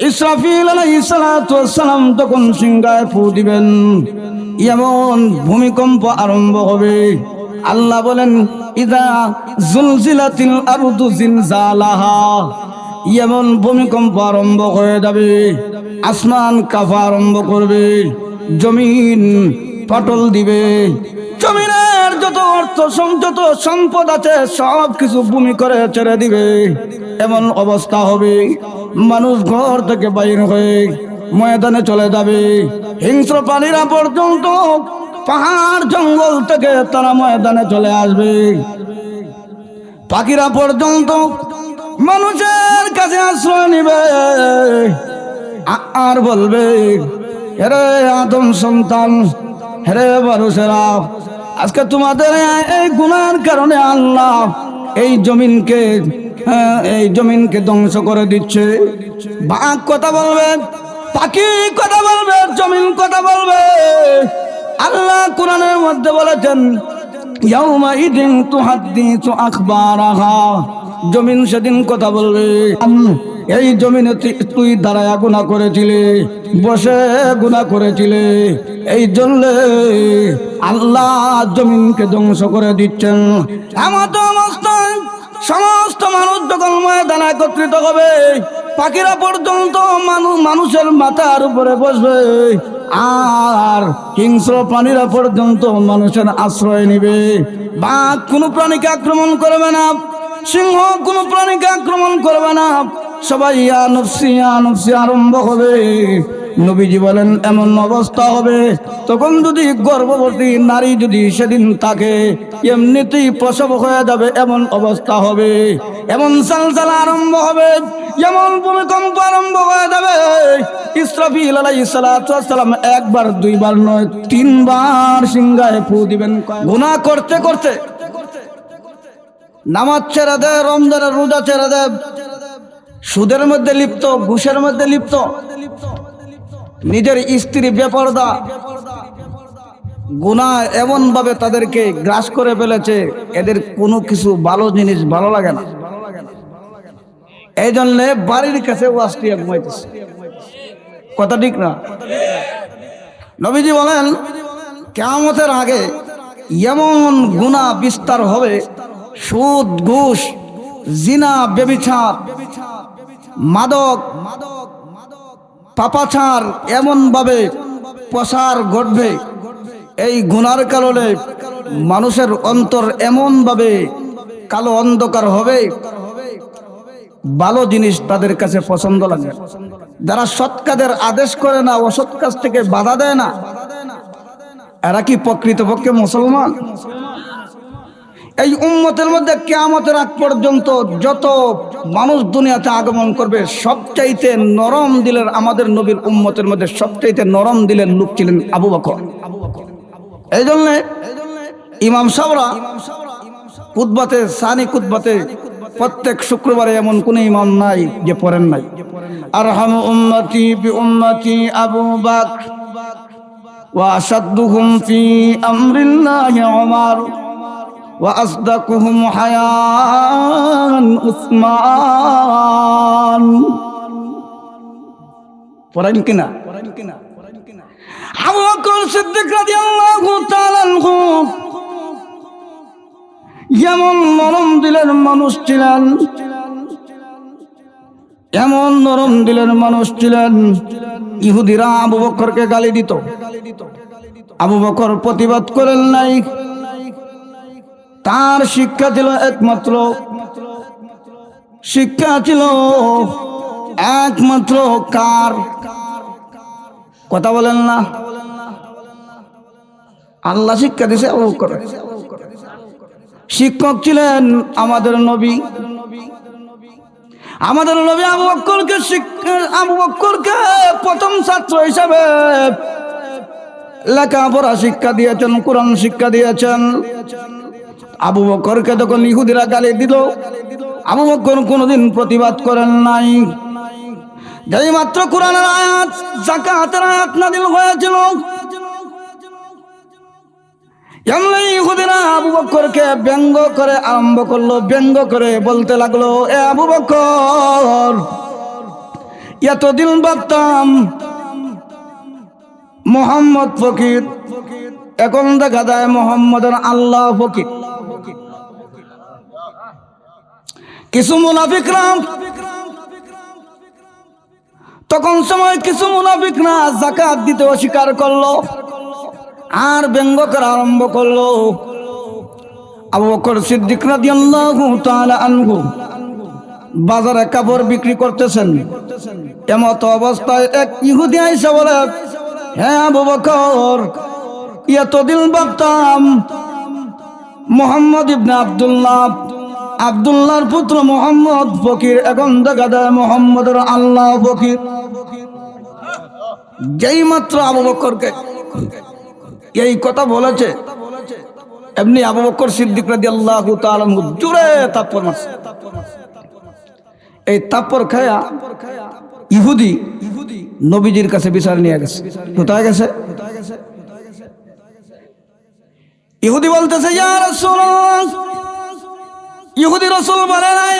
ইসরাফিল আলাইসালাম তখন সিংহায় ফু দিবেন। এমন ভূমিকম্প আরম্ভ হবে। আল্লাহ বলেন, ইদা জুলজিলাতিল আরদু জিলজালাহা। এমন ভূমিকম্প আরম্ভ হয়ে যাবে। আসমান কাফা আরম্ভ করবে। জমিন পটল দিবে। যত অর্থ যত সম্পদ আছে, সব কিছু ভূমি করে ছেড়ে দিবে। এমন অবস্থা হবে। মানুষ ঘর থেকে বাইর হয়ে ময়দানে চলে যাবে। হিংস্র প্রাণীরা পর্যন্ত পাহাড়, জঙ্গল থেকে তারা ময়দানে চলে আসবে। পাখিরা পর্যন্ত মানুষের কাছে আশ্রয় নিবে। আর বলবে হেরে আদম সন্তান হেরে মানুষেরা আজকে তোমাদের এই গুণার কারণে আল্লাহ এই জমিনকে এই জমিনকে ধ্বংস করে দিচ্ছে। বাঘ কথা বলবে, পাখি কথা বলবে, জমিন কথা বলবে। আল্লাহ কোরআনের মধ্যে বলেছেন জমিন সেদিন কথা বলবে। এই জমিনে তুই- দাঁড়ায়া গুণা করেছিলে, বসে গুণা করেছিলে। এই জন্য আল্লাহ জমিনকে ধ্বংস করে দিচ্ছেন। এমন অবস্থায় সমস্ত মানুষ যখন ময়দানে একত্রিত হবে, পাখিরা পর্যন্ত মানুষ মানুষের মাথার উপরে বসবে। আর হিংস্র প্রাণীরা পর্যন্ত মানুষের আশ্রয় নিবে। বাঘ কোনো প্রাণীকে আক্রমণ করবে না, সিংহ কোনো প্রাণীকে আক্রমণ করবে না। সবাই ইয়া নফসি, ইয়া আরম্ভ হবে। নবীজি বলেন, এমন অবস্থা হবে, তখন যদি গর্ভবতী নারী যদি সেদিন থাকে, এমনিতেই প্রসব হয়ে যাবে, এমন অবস্থা হবে। এমন সালসালা আরম্ভ হবে, এমন ভূমিকম্প আরম্ভ হয়ে যাবে। ইসরাফিল আলাইহিস সালাম একবার, দুইবার নয়, তিনবার সিংহায় ফু দিবেন। গুনাহ করতে করতে। নামাজ ছেড়ে দেয় রমজানের রোজা ছেড়ে দেয় সুদের মধ্যে লিপ্ত, ঘুষের মধ্যে লিপ্ত। নিজের স্ত্রী বেপরদা। গুণা এমন ভাবে তাদেরকে গ্রাস করে ফেলেছে, এদের কোনো কিছু ভালো জিনিস ভালো লাগে না। এই জন্য বাড়ির কাছে কথা ঠিক না? নবীজি বলেন কেমতের আগে এমন গুণা বিস্তার হবে, সুদ, ঘুষ, জিনা বেবিচার মাদক, পাপাচার এমন ভাবে প্রসার ঘটবে। এই গুনার কারণে মানুষের অন্তর এমন ভাবে কালো অন্ধকার হবে। ভালো জিনিস তাদের কাছে পছন্দ লাগে। যারা সৎ কাজের আদেশ করে না, অসৎ কাজ থেকে বাধা দেয় না, এরা কি প্রকৃতপক্ষে মুসলমান? এই উম্মতের মধ্যে কেমত রাত পর্যন্ত যত মানুষ দুনিয়াতে আগমন করবে, সবচাইতে নরম দিলের আমাদের নবীর উম্মতের মধ্যে সবচাইতে নরম দিলের লোক ছিলেন আবু বাক এই জন্য ইমাম সাবরা কুদবাতে সানি কুদবাতে প্রত্যেক শুক্রবারে এমন কোন ইমাম নাই যে পড়েন নাই। আর হাম উম্মতি বি উম্মতি আবু বাক ওয়া আসাদুহুম ফি আমরিল্লাহি উমার وأصدقهم حياء عثمان পড়েন কিনা আবু বকর সিদ্দিক রাদিয়াল্লাহু তাআলা আনহু যেমন নরম দিলের মানুষ ছিলেন এমন নরম দিলের মানুষ ছিলেন ইহুদিরা আবু বকরকে গালি দিত আবু বকর প্রতিবাদ করেন নাই তার শিক্ষা ছিল একমাত্র। শিক্ষা ছিল একমাত্র কার? কথা বলেন না। আল্লাহ শিক্ষা দিছে বকর শিক্ষক ছিলেন আমাদের নবী। আমাদের নবী আবু বক্করকে আবু বক্করকে প্রথম ছাত্র হিসাবে লেখাপড়া শিক্ষা দিয়েছেন, কোরআন শিক্ষা দিয়েছেন। আবু বক্করকে তখন ইহুদিরা গালি দিল, আবু বক্কর কোনোদিন প্রতিবাদ করেন নাই। যেই মাত্র কোরআনের আয়াত জাকাতের আয়াত নাদিল হয়েছিল। ইহুদিরা আবু বক্করকে ব্যঙ্গ করে আরম্ভ করল, ব্যঙ্গ করে বলতে লাগল, এ আবু বক্কর এতদিন ভাবতাম মোহাম্মদ ফকির, এখন দেখা যায় মোহাম্মদের আল্লাহ ফকির। কিছু মুনাফিকরাম তখন সময় কিছু মুনাফিকরা জাকাত দিতে অস্বীকার করল। আর ব্যঙ্গ করা আরম্ভ করল। আবু বকর সিদ্দিক বাজারে কাপড় বিক্রি করতেছেন। এমত অবস্থায় এক ইহুদি আইসা বলে হ্যাঁ আবু বকর, এতদিন ভাবতাম মোহাম্মদ ইবনে আব্দুল্লাহ আব্দুল্লাহর পুত্র মোহাম্মদ ফকির, এখন দেখা যায় মোহাম্মদের আল্লাহ ফকির। যেই মাত্র আবু বকরকে এই কথা বলেছে, এমনি আবু বকর সিদ্দিক রাদি আল্লাহ জুড়ে তাপ্পর মারছে। এই তাপ্পর খায়া ইহুদি নবীজির কাছে বিচার নিয়ে গেছে। কোথায় গেছে? ইহুদি বলতেছে, ইয়া রাসূলুল্লাহ ইহুদি রসুল বলে নাই?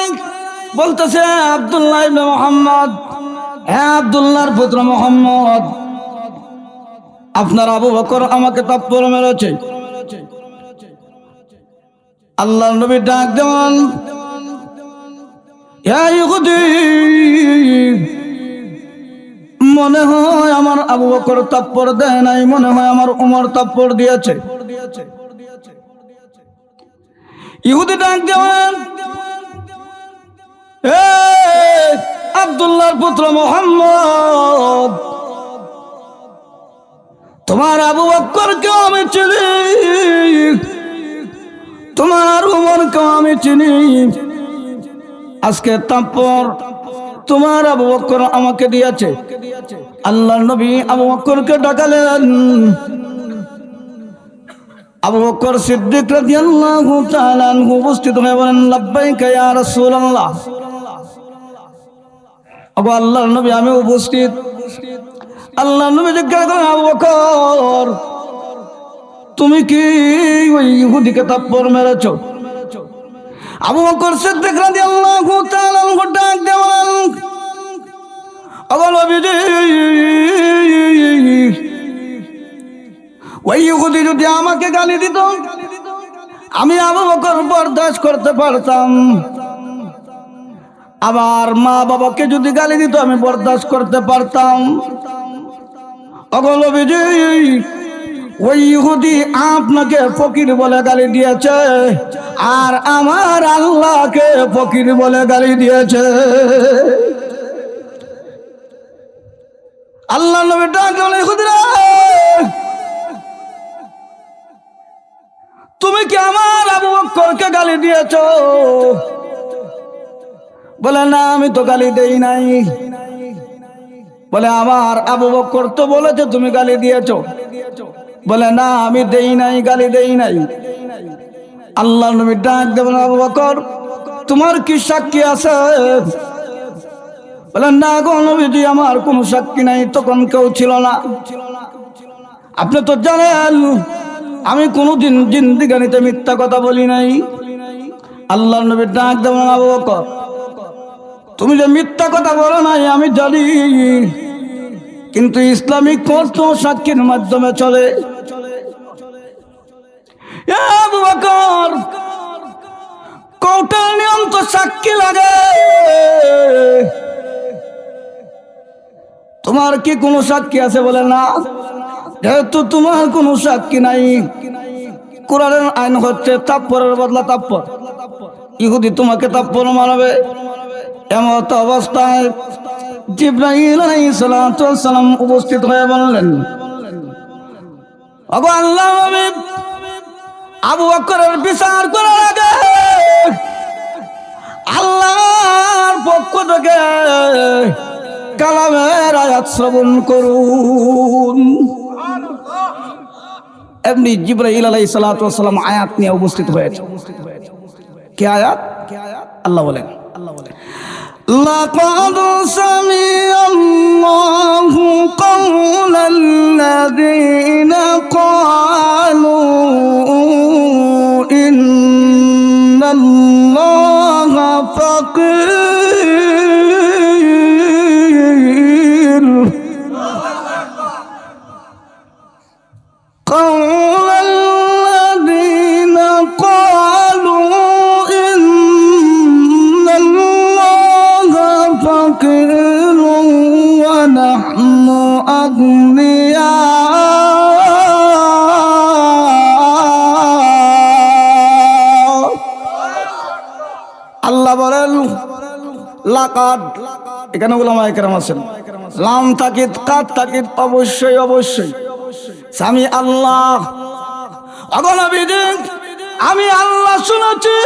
বলতেছে, আব্দুল্লাহ ইবনে মোহাম্মদ। হ্যাঁ আবদুল্লাহর পুত্র মোহাম্মদ। আপনার আবু বকর আমাকে তাপ্পর মেরেছে। আল্লাহ নবী ডাক দেওয়ান। মনে হয় আমার আবু বকর তাপ্পর দেয় নাই, মনে হয় আমার উমর তাপ্পর দিয়েছে। ইহুদি ডাক দেওয়ান আব্দুল্লাহর পুত্র মোহাম্মদ। তোমার আবু বক্করকেও আমি চিনি। তোমার উমরকেও আমি চিনি। আজকে তারপর তোমার আবু বক্কর আমাকে দিয়েছে। আল্লাহ নবী আবু বক্করকে ডাকালেন। আবু বকর সিদ্দিক রাদিয়াল্লাহু তাআলা আনহু উপস্থিত হয়ে বলেন, লাব্বাইকা ইয়া রাসূলুল্লাহ। আবু আল্লাহর নবী, আমি উপস্থিত। আল্লাহর নবী জিজ্ঞাসা করেন আবু বকর, তুমি কি ওই ইহুদিকে তাপ্পর মেরেছো? আবু বকর সিদ্দিক রাদিয়াল্লাহু তাআলা আনহু ডাক বলেন আবু নবীজি ওই ইহুদি যদি আমাকে গালি দিত, আমি আবু বকর বরদাস্ত করতে পারতাম। আবার মা বাবাকে যদি গালি দিত, আমি বরদাস্ত করতে পারতাম। ওই ইহুদি আপনাকে ফকির বলে গালি দিয়েছে, আর আমার আল্লাহকে ফকির বলে গালি দিয়েছে। আল্লাহ নবী ডাক তুমি কি আমার আবু বক্করকে গালি দিয়েছ? বলে, না, আমি তো গালি দেই নাই। বলে, আমার আবু বক্কর তো বলেছে তুমি গালি দিয়েছ। বলে, না, আমি দেই নাই, গালি দেই নাই। আল্লাহ নবী ডাক দেবেন, আবু বকর তোমার কি সাক্ষী আছে? বলে, না গো নবীজি, আমার কোনো সাক্ষী নাই, তখন কেউ ছিল না। আপনি তো জানেন আমি কোনোদিন জিন্দিগানিতে মিথ্যা কথা বলি নাই। আল্লাহ নবীর ডাক দেব আবু বকর, তুমি যে মিথ্যা কথা বলো নাই, আমি জানি। কিন্তু ইসলামিক কোর্ট সাক্ষীর মাধ্যমে চলে। কোর্টের নিয়ম তো সাক্ষী লাগে। তোমার কি কোনো সাক্ষী আছে বলে না? যেহেতু তোমার কোনো সাক্ষী নাই, কোরআনের আইন হচ্ছে তাপ্পরের বদলা তাপ্পর ইহুদি তোমাকে তাপ্পর মারাবে এমত অবস্থায় জিব্রাহিল সালাম উপস্থিত হয়ে বললেন আবু আল্লাহ আবু বকরের বিচার করার আগে আল্লাহর পক্ষ থেকে কালামের আয়াত শ্রবণ করুন। এমনি জিব্রাহিল আলাইহিস সালাম আয়াত নিয়ে উপস্থিত হয়েছে কে আয়াত আল্লাহ বলেন আল্লাহ বলেন لقد سمع الله قول الذين قالوا إن الله এখানে ওলামা একরাম আছেন। লাম অবশ্যই অবশ্যই। স্বামী আল্লাহ। আমি আল্লাহ শুনেছি।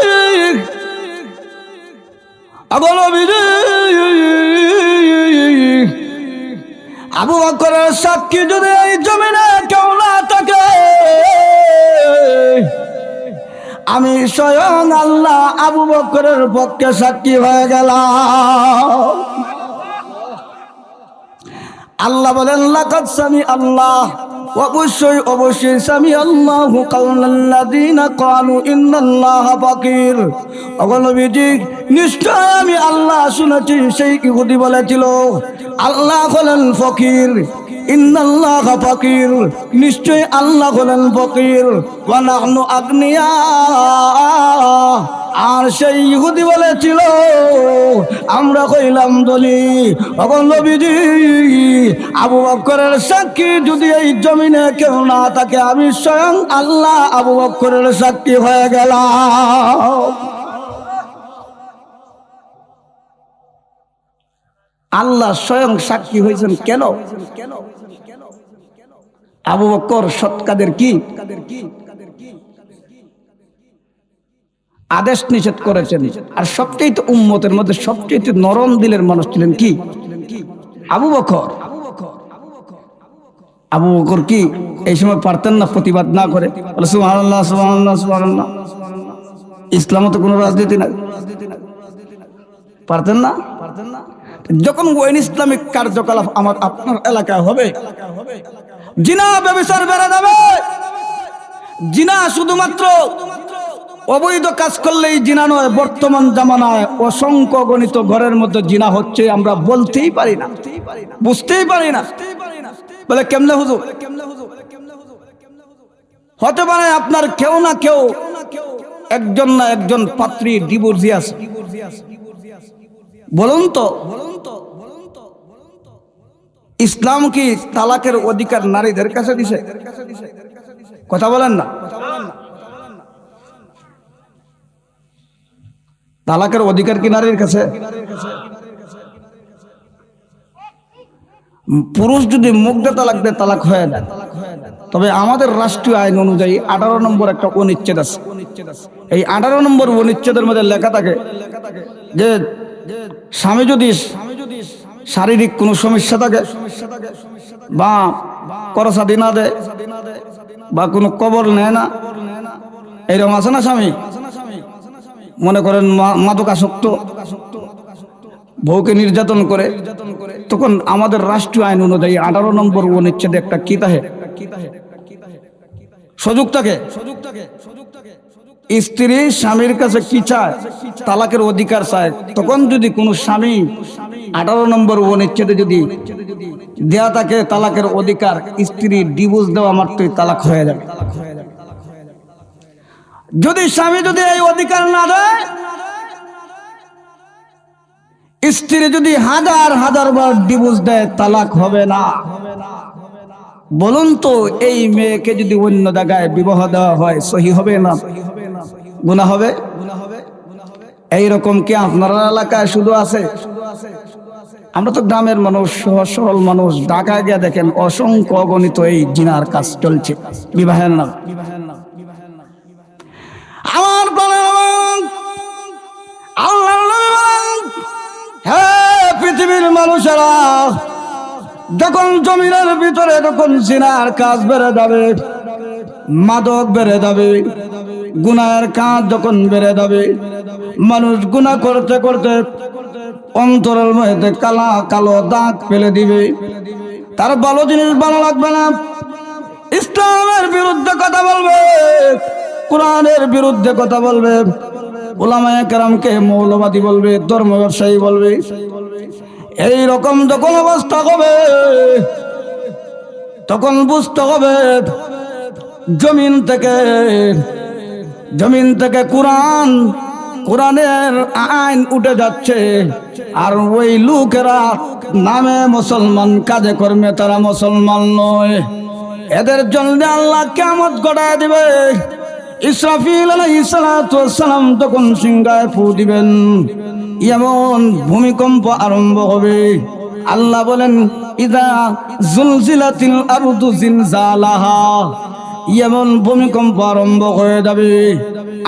আবু বকরের সাক্ষী যদি এই জমিনে কেউ না থাকে আমি স্বয়ং আল্লাহ আবু বকরের পক্ষে সাক্ষী হয়ে গেলাম। আল্লাহ বলেন লাকাত আল্লাহ, অবশ্যই অবশ্যই সামি আল্লাহ কাউলাল্লাযীনা ক্বালু ইন্নাল্লাহ ফাকির অগলবিজি নিশ্চয় আমি আল্লাহ শুনেছি, সেই ইহুদি বলেছিল, আল্লাহ হলেন ফকির। ইন্নাল্লাহ ফাকির নিশ্চয় আল্লাহ হলেন ফকির। ওয়া নাহনু আগনিয়া। আর সেই ইহুদি বলেছিল, আমরা কইলাম দলি নবীজি, আবু বক্করের সাক্ষী যদি এই জমিনে কেউ না থাকে, আমি স্বয়ং আল্লাহ আবু বক্করের সাক্ষী হয়ে গেলাম। আল্লাহ স্বয়ং সাক্ষী হয়েছেন কেন? আবু বকর সৎকাদের কি? আদেশ নিষেধ করেছেন। আর সবচেয়ে উম্মতের মধ্যে সবচেয়ে নরম দিলের মানুষ ছিলেন কি? আবু বকর। আবু বকর কি এই সময় পারতেন না প্রতিবাদ না করে? ইসলামে তো কোনো রাজনীতি নাই। পারতেন না পারতেন না? যখন ওয়াইন ইসলামিক কার্যকলাপ আমার আপনার এলাকায় হবে, জিনা ব্যবসার বেড়ে যাবে। জিনা শুধুমাত্র অবৈধ কাজ করলেই জিনা নয়, বর্তমান জামানায় অসংখ্য গণিত ঘরের মধ্যে জিনা হচ্ছে, আমরা বলতেই পারি না, বুঝতেই পারি না। বলে কেমনে হুজুর? হতে পারে আপনার কেউ না কেউ একজন না একজন পাত্রী ডিভোর্সি বলুন তো ইসলাম কি তালাকের অধিকার নারীদের কাছে দিছে? কথা বলেন না। তালাকের অধিকার কি নারীর কাছে? পুরুষ যদি দিয়ে তালাক দেয়, তালাক হয়ে যায়। তবে আমাদের রাষ্ট্রীয় আইন অনুযায়ী আঠারো নম্বর একটা অনুচ্ছেদ আছে। এই আঠারো নম্বর অনুচ্ছেদের মধ্যে লেখা থাকে যে স্বামী যদি শারীরিক কোনো সমস্যা থাকে বা করসাদি না দেয় বা কোনো কবর নেয় না এইরকম আছে না স্বামী? মনে করেন মাদকাসক্ত, বউকে নির্যাতন করে, তখন আমাদের রাষ্ট্রীয় আইন অনুযায়ী আঠারো নম্বর অনুচ্ছেদে একটা কি তাহে সুযোগ থাকে। স্ত্রী স্বামীর কাছে কি চায়? তালাকের অধিকার চায়। তখন যদি কোনো স্বামী আঠারো নম্বর অনুচ্ছেদে যদি দেয়া থাকে তালাকের অধিকার, স্ত্রী ডিভোর্স দেওয়া মাত্রই তালাক হয়ে যাবে। যদি স্বামী যদি এই অধিকার না দেয়, স্ত্রী যদি হাজার হাজার বার ডিভোর্স দেয়, তালাক হবে না। বলুন তো, এই মেয়েকে যদি অন্য জায়গায় বিবাহ দেওয়া হয়, সহি হবে না? গুণা হবে? এইরকম কি আপনার এলাকায় শুধু আছে? আমরা তো গ্রামের মানুষ সহজ সরল মানুষ। ঢাকায় গিয়ে দেখেন অসংখ্য অগণিত এই জিনার কাজ চলছে। বিবাহের নাম। আমার প্রাণের মানুষ, আল্লাহর নবী বলেন, হে পৃথিবীর মানুষেরা যখন জমিনের ভিতরে যখন জিনার কাজ বেড়ে যাবে মাদক বেড়ে যাবে। গুনার কাজ যখন বেড়ে যাবে, মানুষ গুনাহ করতে করতে অন্তরের মধ্যে কালা, কালো দাগ ফেলে দিবে। তার ভালো জিনিস ভালো লাগবে না। ইসলামের বিরুদ্ধে কথা বলবে, কোরআনের বিরুদ্ধে কথা বলবে, ওলামায় কেরামকে মৌলবাদী বলবে, ধর্ম ব্যবসায়ী বলবে। এই রকম যখন অবস্থা হবে, তখন বুঝতে হবে, জমিন থেকে জমিন থেকে কোরআন, কোরআনের আইন উঠে যাচ্ছে। আর ওই লোকেরা নামে মুসলমান, কাজে কর্মে তারা মুসলমান নয়। এদের জন্য আল্লাহ কেমত গড়ায় দিবে। ইসরাফিল সালাম তখন সিংহায় ফু দিবেন। এমন ভূমিকম্প আরম্ভ হবে। আল্লাহ বলেন, ইদা জুলজিলাতিল আরদু জিলজালাহা। এমন ভূমিকম্প আরম্ভ হয়ে যাবে,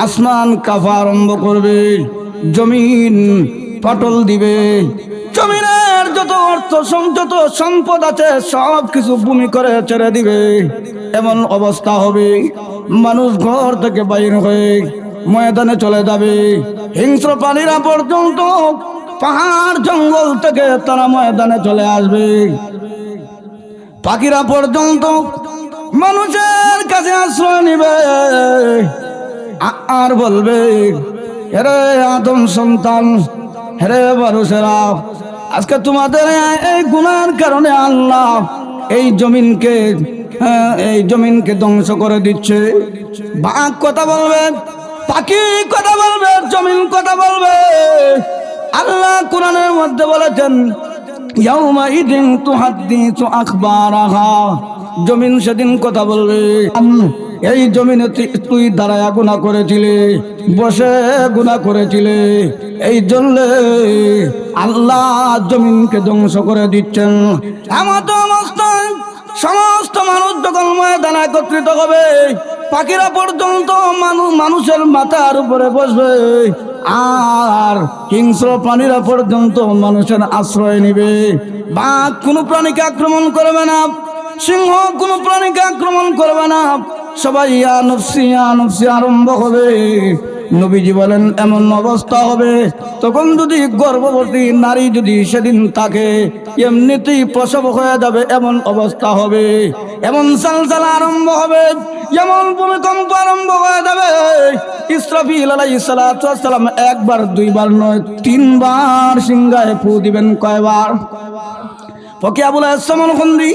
আসমান কাফা আরম্ভ করবে, জমিন পটল দিবে। জমিনের যত অর্থ যত সম্পদ আছে, সব কিছু ভূমি করে ছেড়ে দিবে। এমন অবস্থা হবে, মানুষ ঘর থেকে বাইর হয়ে ময়দানে চলে যাবে। হিংস্র প্রাণীরা পর্যন্ত পাহাড় জঙ্গল থেকে তারা ময়দানে চলে আসবে। পাখিরা পর্যন্ত মানুষের কাছে আশ্রয় নিবে। আর বলবে, হেরে আদম সন্তান, হেরে মানুষেরা, আজকে তোমাদের এই গুনার কারণে আল্লাহ এই জমিনকে এই জমিনকে ধ্বংস করে দিচ্ছে। বাঘ কথা বলবে, পাখি কথা বলবে, জমিন কথা বলবে। আল্লাহ কোরআনের মধ্যে বলেছেন, ইয়াউমাইদিন তুহাদ্দিসু আখবারাহা। জমিন সেদিন কথা বলবে। এই জমিনে তুই- দাঁড়ায়া গুণা করেছিলে, বসে গুণা করেছিলে। এই জন্য আল্লাহ জমিনকে ধ্বংস করে দিচ্ছেন। এমন অবস্থায় সমস্ত মানুষ যখন ময়দানে একত্রিত হবে, পাখিরা পর্যন্ত মানুষের মাথার উপরে বসবে। আর হিংস্র প্রাণীরা পর্যন্ত মানুষের আশ্রয় নিবে। বা কোনো প্রাণীকে আক্রমণ করবে না। সিংহ কোনো প্রাণীকে আক্রমণ করবে না। সবাই, ইয়া নফসি আরম্ভ হবে। নবীজি বলেন, এমন অবস্থা হবে। তখন যদি গর্ভবতী নারী যদি সেদিন থাকে, এমনিতেই প্রসব হয়ে যাবে, এমন অবস্থা হবে। এমন সালসালা আরম্ভ হবে যেমন ভূমিকম্প আরম্ভ হয়ে যাবে। ইসরাফিল ওয়াস একবার, দুইবার নয়, তিনবার সিংহায় ফু দিবেন কয়বার? ফকি আবুল আসসামন খন্দি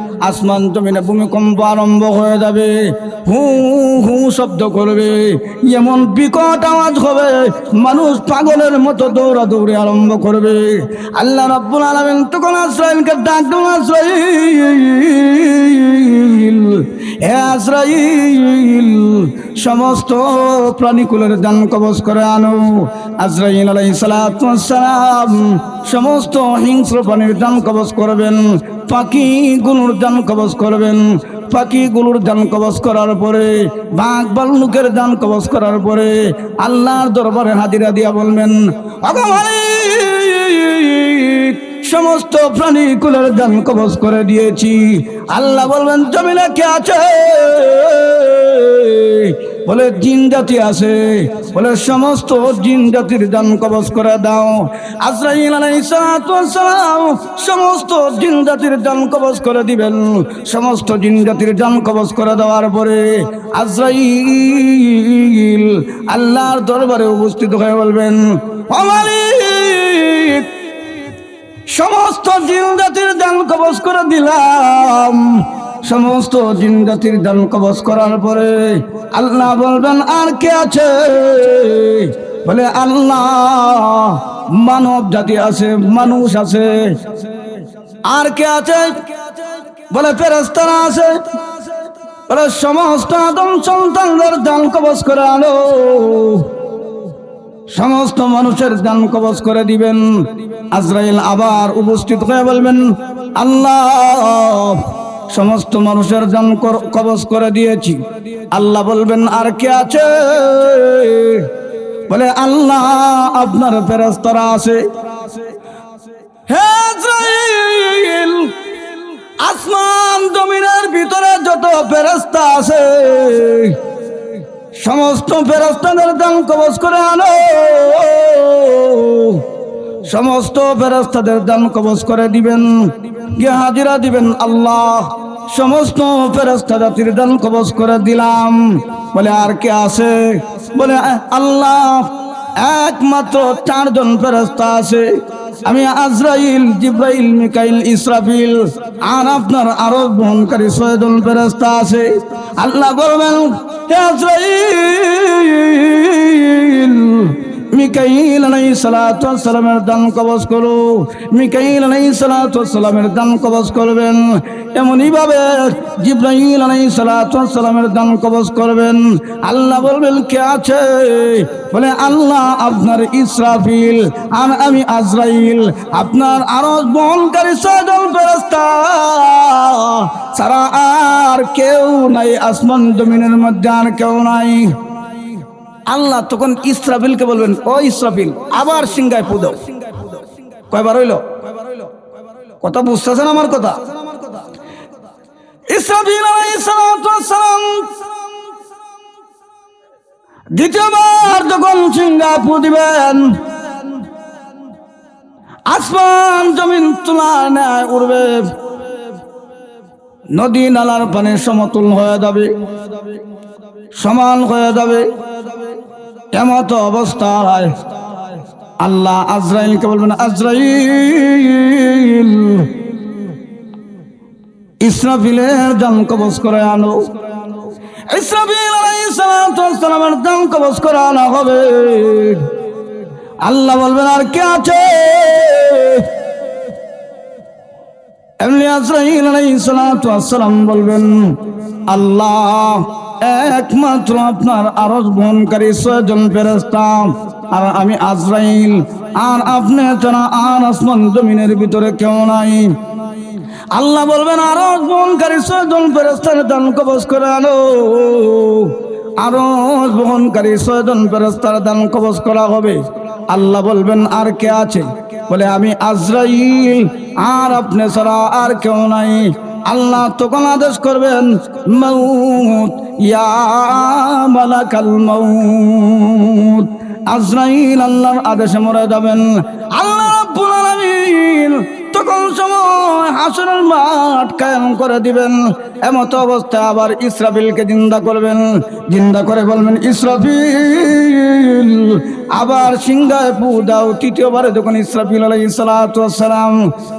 আসমান জমিনে ভূমিকম্প আরম্ভ হয়ে যাবে। হু হু, শব্দ করবে। এমন বিকট আওয়াজ হবে, মানুষ পাগলের মতো দৌড়াদৌড়ি আরম্ভ করবে। আল্লাহ রাব্বুল আলামিন তখন আশ্রয়কে ডাক হে আশ্রয়ীল সমস্ত প্রাণীকুলের দান কবজ করে আনো। আজরাইল ওয়াস সালাম সমস্ত হিংস্র প্রাণীর দান কবজ করবেন পাখিগুলোর দান কবজ করবেন। পাখিগুলোর দান কবজ করার পরে, বাঘ বাল্লুকের দান কবজ করার পরে আল্লাহর দরবারে হাজিরা দিয়া বলবেন সমস্ত প্রাণী কুলের দান কবজ করে দিয়েছি। আল্লাহ বলবেন, জমিনে কে আছে? বলে, জিন জাতি আছে। বলে, সমস্ত জিন জাতির দান কবজ করে দাও। আজরাইল সমস্ত জিন জাতির দান কবজ করে দিবেন। সমস্ত জিন জাতির দান কবজ করে দেওয়ার পরে আজরাইল আল্লাহর দরবারে উপস্থিত হয়ে বলবেন সমস্ত জিন জাতির দান কবজ করে দিলাম। সমস্ত জিন জাতির দান কবজ করার পরে আল্লাহ বলবেন, আর কে আছে? বলে, আল্লাহ, মানব জাতি আছে, মানুষ আছে। আর কে আছে? বলে ফেরেস্তারা আছে। বলে, সমস্ত আদম সন্তানদের দান কবজ করে আলো সমস্ত মানুষের দান কবজ করে দিবেন। আজরাইল আবার উপস্থিত হয়ে বলবেন, আল্লাহ সমস্ত মানুষের কর- কবজ করে দিয়েছি। আল্লাহ বলবেন, আর কে আছে? বলে, আল্লাহ, আপনার ফেরেস্তারা আছে। আসমান জমিনের ভিতরে যত ফেরেস্তা আছে, সমস্ত ফেরস্তাদের দান কবজ করে আনো। সমস্ত ফেরস্তাদের দান কবজ করে দিবেন। গিয়ে হাজিরা দিবেন আল্লাহ। সমস্ত ফেরস্তা জাতির দান কবজ করে দিলাম। বলে, আর কে আছে? বলে আল্লাহ। একমাত্র চারজন ফেরস্তা আছে। আমি আজরাইল, জিব্রাইল, মিকাইল, ইসরাফিল, আর আপনার আরও বহনকারী ছয়জন ফেরস্তা আছে। আল্লাহ বলবেন আজরাইল মিকাইল ওয়াস সালামের দান কবজ করো। মিকাইল ওয়াস সালামের দান কবজ করবেন। এমনই ভাবে জিব্রাইল আলাইহিস সালাতু ওয়াস সালামের দান কবজ করবেন। আল্লাহ বলবেন, কে আছে? বলে, আল্লাহ আপনার ইসরাফিল, আর আমি আজরাইল। আপনার আরজ বহনকারী ছয়জন ফেরেশতা। সারা আর কেউ নাই, আসমান জমিনের মধ্যে আর কেউ নাই। আল্লাহ তখন ইসরাফিলকে বলবেন, ও ইসরাফিল, আবার সিংগায় পুদো কয়বার হইল? কথা বুঝতেছেন আমার কথা? ইসরাফিল সালাম দ্বিতীয়বার যখন সিংহা পু দিবেন, আসমান জমিন তুলা নেয় উড়বে। নদী নালার পানি সমতুল হয়ে যাবে, সমান হয়ে যাবে। এমত অবস্থায় আল্লাহ আজরাইলকে বলবেন, আজরাইল, ইসরাফিলের দাম কবজ করে আনো। ইসরাফিল আলাইহিস সালাতু ওয়াস সালামের দাম কবজ করে আনা হবে। আল্লাহ বলবেন, আর কে আছে? এমনি বলবেন, আল্লাহ, একমাত্র আপনার আরজ বহনকারী ছয়জন ফেরেশতা, আর আমি আজরাইল, আর আপনি আর আসমান জমিনের ভিতরে কেউ নাই। আল্লাহ বলবেন আরও বহনকারী ছয়জন ফেরেস্তার দান কবজ করে আনো। আরও বহনকারী ছয়জন ফেরেস্তার দান কবজ করা হবে। আল্লাহ বলবেন, আর কে আছে? বলে, আমি আজরাইল, আর আপনি ছাড়া আর কেউ নাই। আল্লাহ তখন আদেশ করবেন মৌত মৌত আজরাইল আল্লাহর আদেশে মরে যাবেন। আল্লাহ তখন সময় হাসনের মাঠ কায়েম করে দিবেন। এমত অবস্থায় আবার ইসরাফিলকে জিন্দা করবেন। জিন্দা করে বলবেন, ইসরাফিল। আবার সিংহায় পু দাও। তৃতীয়বারে যখন ইসরাফিল আলাই সালাম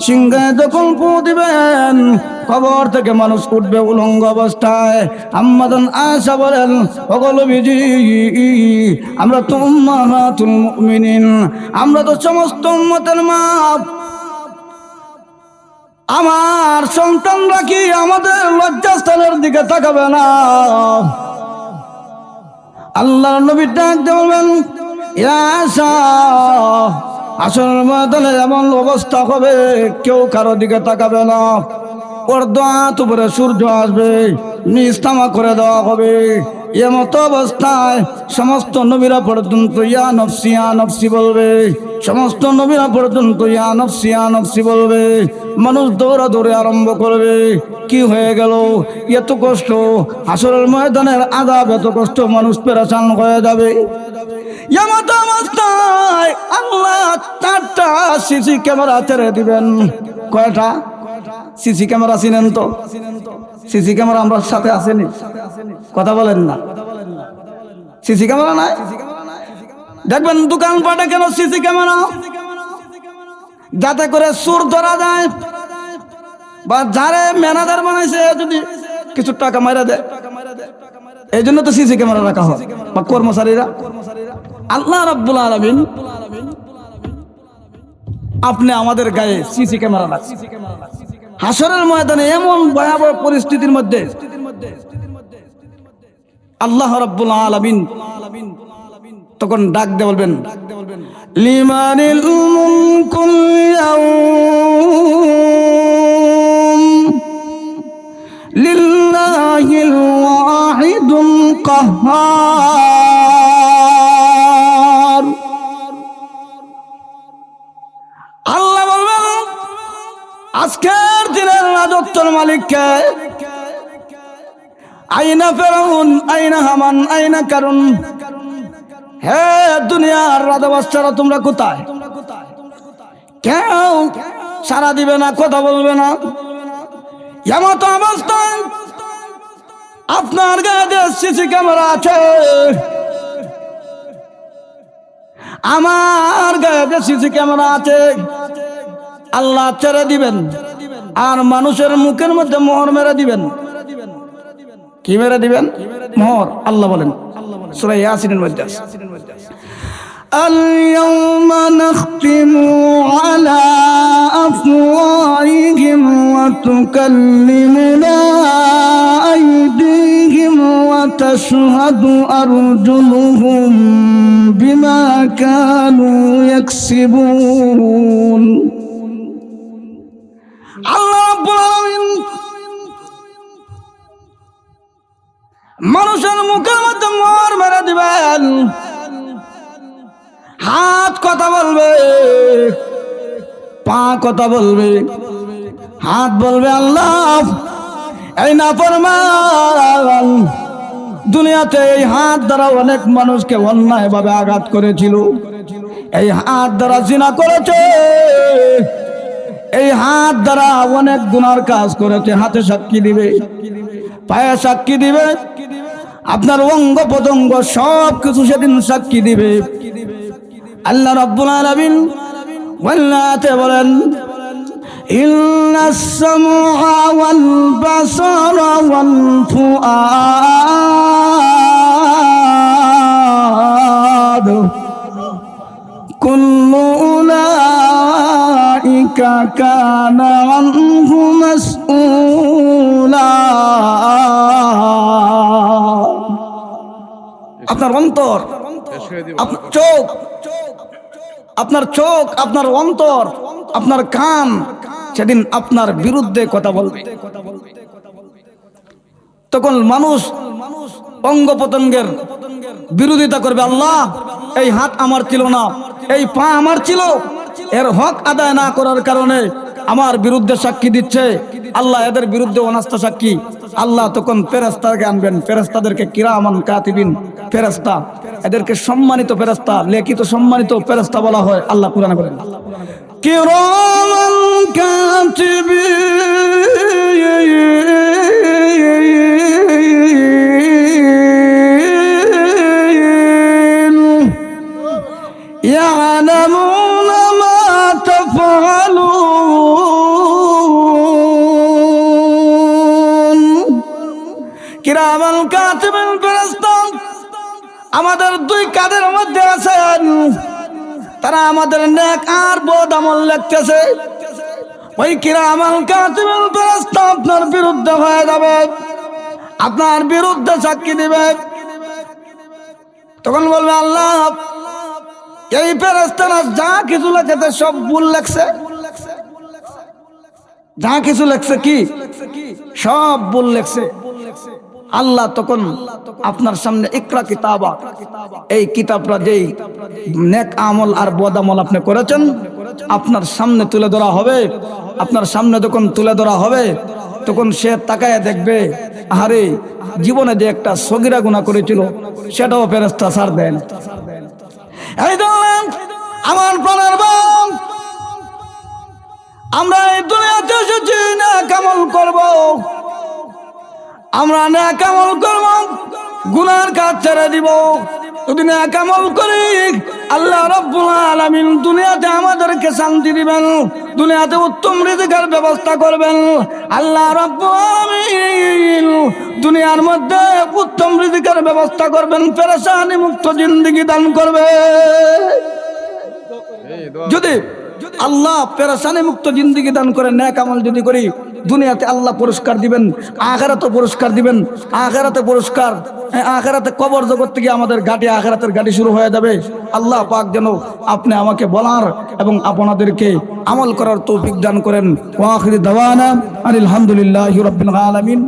সিংহায় যখন পু দিবেন, কবর থেকে মানুষ উঠবে উলঙ্গ অবস্থায়। আম্মাদান আশা বলেন সকল আমরা তো আমরা তো সমস্ত মাপ আমার সন্তানরা কি আমাদের লজ্জাস্থানের দিকে তাকাবে না? আল্লাহ নবী ডাক বলবেন আসল ময়দানে এমন অবস্থা হবে, কেউ কারও দিকে তাকাবে না। ওর দাঁত উপরে সূর্য আসবে নিস্তামা করে দেওয়া হবে। এমতো অবস্থায় সমস্ত নবীরা পর্যন্ত, ইয়া নফসি ইয়া নফসি বলবে। সমস্ত নবীরা পর্যন্ত, ইয়া নফসি ইয়া নফসি বলবে। মানুষ দৌড়া দৌড়ে আরম্ভ করবে। কি হয়ে গেল? এত কষ্ট। আসরের ময়দানের আদাব এত কষ্ট মানুষ পেরেছান হয়ে যাবে। এমতো অবস্থায় আল্লাহ চারটা সিসি ক্যামেরা ছেড়ে দিবেন। কয়টা? সিসি ক্যামেরা চিনেন তো? সিসি ক্যামেরা আমরা সাথে আসেনি। কথা বলেন না। সিসি ক্যামেরা নাই? দেখবেন দোকান পাটে কেন সিসি ক্যামেরা? যাতে করে সুর ধরা যায় বা যারে ম্যানেজার বানাইছে যদি কিছু টাকা মারা দেয়। এই জন্য তো সিসি ক্যামেরা রাখা হয়। বা কর্মচারীরা। আল্লাহ রাব্বুল আলামিন আপনি আমাদের গায়ে সিসি ক্যামেরা রাখছেন। হাসরের ময়দানে এমন ভয়াবহ পরিস্থিতির মধ্যে আল্লাহ রাব্বুল আলামিন তখন ডাক দিয়ে বলবেন, লিমানিল মুলকুল ইয়াউম লিল্লাহিল ওয়াহিদুল কাহ্হার আজকের দিনের রাজত্বর মালিককে আইনা ফেরাউন, আইনা হামান, আইনা কারণ হে দুনিয়ার রাজাবাচ্চারা তোমরা কোথায়? কেউ সারা দিবে না, কথা বলবে না। এমত অবস্থায় আপনার গায়ে সিসি ক্যামেরা আছে, আমার গায়ে সিসি ক্যামেরা আছে আল্লাহ ছেড়ে দিবেন আর মানুষের মুখের মধ্যে মোহর মেরে দিবেন কি মেরে দিবেন মোহর আল্লাহ বলেন সুরাই ইয়াসিনের মধ্যে আছে। اليوم نختم على أفواههم وتكلمنا أيديهم وتشهد أرجلهم بما كانوا يكسبون মানুষের মুখের মধ্যে মর মেরে দিবেন। হাত কথা বলবে, পা কথা বলবে, হাত বলবে আল্লাহ। এই না ফরমান দুনিয়াতে এই হাত দ্বারা অনেক মানুষকে অন্যায় ভাবে আঘাত করেছিল। এই হাত দ্বারা চিনা করেছে। এই হাত দ্বারা অনেক গুনার কাজ করেছে হাতে সাক্ষী দিবে পায়ে সাক্ষী দিবে আপনার অঙ্গ প্রত্যঙ্গ সব কিছু সেদিন সাক্ষী দিবে আল্লাহ রব্বুল আলামিন ওয়াল্লাতে বলেন إن السمع والبصر والفؤاد كل أولئك كان عنه مسؤولا আপনার অন্তর আপনার চোখ আপনার চোখ আপনার অন্তর আপনার কান সেদিন আপনার বিরুদ্ধে কথা বলবে তখন মানুষ অঙ্গ পতঙ্গের বিরোধিতা করবে আল্লাহ এই হাত আমার ছিল না এই পা আমার ছিল এর হক আদায় না করার কারণে আমার বিরুদ্ধে সাক্ষী দিচ্ছে। আল্লাহ এদের বিরুদ্ধে অনাস্থা সাক্ষী। আল্লাহ তখন ফেরেস্তাকে আনবেন। ফেরেস্তাদেরকে কিরামান কাতিবিন ফেরেস্তা এদেরকে সম্মানিত ফেরেস্তা লেখিত সম্মানিত ফেরেস্তা বলা হয়। আল্লাহ কোরআনে বলেন, কিরামান আমাদের দুই কাদের মধ্যে আছেন তারা আমাদের নেক আর বদ আমল লিখতেছে। ওই কিরামান কাতিবিন ফেরেশতা আপনার বিরুদ্ধে হয়ে যাবে। আপনার বিরুদ্ধে সাক্ষী দিবে। তখন বলবে, আল্লাহ, এই ফেরেস্তারা যা কিছু লেখেছে সব ভুল লেখছে। যা কিছু লেখছে কি? সব ভুল লেখছে। আল্লাহ তখন আপনার সামনে ইকরা কিতাবা, এই কিতাবটা যেই নেক আমল আর বদ আমল আপনি করেছেন, আপনার সামনে তুলে ধরা হবে। আপনার সামনে যখন তুলে ধরা হবে, তখন সে তাকায় দেখবে আরে জীবনে যে একটা সগিরা গুণা করেছিল, সেটাও ফেরেস্তা সার দেন। আমার প্রাণের বাপ, আমরা এই দুনিয়াতে এসেছি না কামল করব। আমরা না কামল করব গুনার কাজ ছেড়ে দিব। যদি না কামল করি আল্লাহ রব্বুল আলামিন দুনিয়াতে আমাদেরকে শান্তি দিবেন দুনিয়াতে উত্তম রিজিকের ব্যবস্থা করবেন। আল্লাহ রব্বুল আলামিন দুনিয়ার মধ্যে উত্তম রিজিকের ব্যবস্থা করবেন পেরেশানি মুক্ত জিন্দেগি দান করবে। যদি আল্লাহ পেরেশানি মুক্ত জিন্দিগি দান করে ন্যাক আমল যদি করি দুনিয়াতে আল্লাহ পুরস্কার দিবেন আখেরাতে পুরস্কার দিবেন। আখেরাতে পুরস্কার আখেরাতে কবর জগৎ থেকে আমাদের গাড়ি আখেরাতের গাড়ি শুরু হয়ে যাবে। আল্লাহ পাক যেন আপনি আমাকে বলার এবং আপনাদেরকে আমল করার তৌফিক দান করেন। ওয়াখির দাওয়ানা আলহামদুলিল্লাহ রবিন আলমিন।